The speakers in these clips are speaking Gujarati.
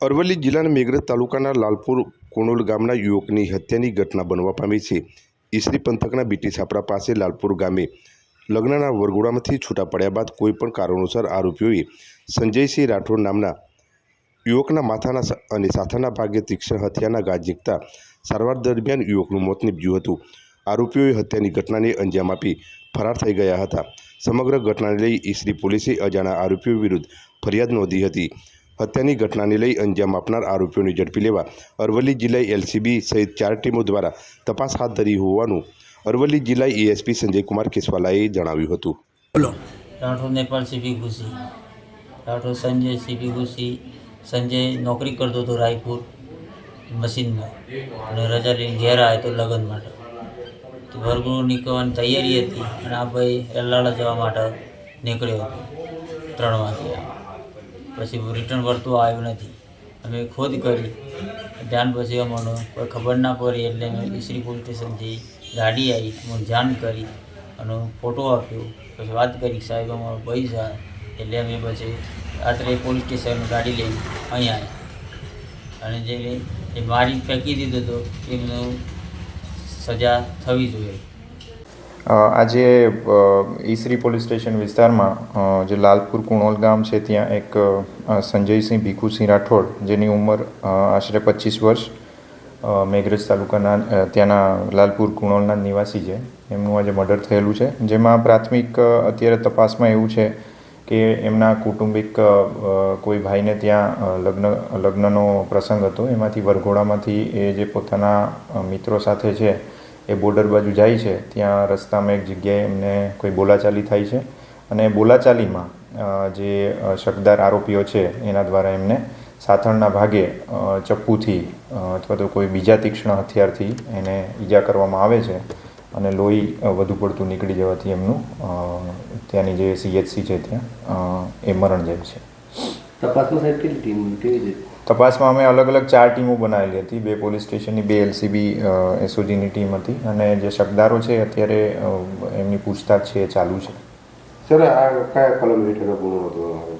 અરવલ્લી જિલ્લાના મેઘરજ તાલુકાના લાલપુર કોણોલ ગામના યુવકની હત્યાની ઘટના બનવા પામી છે. ઈસરી પંથકના બીટી છાપરા પાસે લાલપુર ગામે લગ્નના વરઘોડામાંથી છૂટા પડ્યા બાદ કોઈપણ કારણોસર આરોપીઓએ સંજયસિંહ રાઠોડ નામના યુવકના માથાના અને સાથાના ભાગે તીક્ષ્ણ હત્યાના ગાજ ઝીંકતા સારવાર દરમિયાન યુવકનું મોત નીપજ્યું હતું. આરોપીઓએ હત્યાની ઘટનાને અંજામ આપી ફરાર થઈ ગયા હતા. સમગ્ર ઘટનાને લઈ ઈસરી પોલીસે અજાણા આરોપીઓ વિરુદ્ધ ફરિયાદ નોંધી હતી. હત્યાની ઘટનાને લઈ અંજામ આપનાર આરોપીઓને ઝડપી લેવા અરવલ્લી જિલ્લા એલસીબી સહિત ચાર ટીમો દ્વારા તપાસ હાથ ધરી હોવાનું અરવલ્લી જિલ્લા એએસપી સંજયકુમાર કેસવાલાએ જણાવ્યું હતું. બોલો. રાઠોડ નેપાળ સીપી ઘુસી રાઠોડ સંજય સીપી ઘુસી સંજય નોકરી કરતો હતો રાયપુર મશીનમાં. અને રજા લઈને ઘેર આવ્યો તો લગ્ન માટે. તો વરઘોડું નીકળવાની તૈયારી હતી અને આ ભાઈ એલાળા જવા માટે નીકળ્યો હતો. ત્રણ વાગે પછી રિટર્ન વળતું આવ્યું નથી. અમે ખોદ કરી ધ્યાન પછી અમને કોઈ ખબર ના પડી એટલે અમે ઈસરી પોલીસ સ્ટેશનથી ગાડી આવી મને ધ્યાન કરી અને ફોટો આપ્યો. પછી વાત કરી, સાહેબ, અમારો પૈસા એટલે અમે પછી રાત્રે પોલીસ સ્ટેશન ગાડી લઈ અહીંયા અને જે એ મારી ફેંકી દીધો હતો એમનું સજા થવી જોઈએ. આજે ઈસરી પોલીસ સ્ટેશન વિસ્તારમાં જે લાલપુર કુણોલ ગામ છે, ત્યાં એક સંજયસિંહ ભીખુસિંહ રાઠોડ, જેની ઉંમર આશરે પચીસ વર્ષ મેઘરજ તાલુકાના ત્યાંના લાલપુર કુણોલના નિવાસી છે. એમનું આજે મર્ડર થયેલું છે. જેમાં પ્રાથમિક અત્યારે તપાસમાં એવું છે કે એમના કૌટુંબિક કોઈ ભાઈને ત્યાં લગ્ન, લગ્નનો પ્રસંગ હતો. એમાંથી વરઘોડામાંથી એ જે પોતાના મિત્રો સાથે છે એ બોર્ડર બાજુ જાય છે, ત્યાં રસ્તામાં એક જગ્યાએ એમને કોઈ બોલાચાલી થાય છે અને બોલાચાલીમાં જે શકદાર આરોપીઓ છે, એના દ્વારા એમને સાથળના ભાગે ચપ્પુથી અથવા તો કોઈ બીજા તીક્ષ્ણ હથિયારથી એને ઈજા કરવામાં આવે છે અને લોહી વધુ પડતું નીકળી જવાથી એમનું ત્યાંની જે સીએચસી છે ત્યાં એ મરણ જાય છે. તપાસમાં સાહેબ કેટલી ટીમ કેવી રીતે? તપાસમાં અમે અલગ અલગ ચાર ટીમો બનાવેલી હતી. બે પોલીસ સ્ટેશનની બે એલસીબી એસઓજીની ટીમ હતી અને જે શકદારો છે અત્યારે એમની પૂછતાછ છે એ ચાલુ છે. સર આ કયા કલમ હેઠળ ગુનો આવ્યો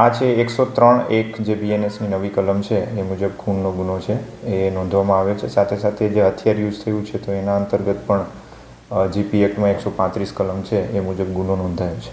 આ છે એકસો ત્રણ એક જે બીએનએસની નવી કલમ છે એ મુજબ ખૂનનો ગુનો છે. એ નોંધવામાં આવે છે. સાથે સાથે જે હથિયાર યુઝ થયું છે તો એના અંતર્ગત પણ જીપી એક્ટમાં એકસો પાંત્રીસ કલમ છે એ મુજબ ગુનો નોંધાયો છે.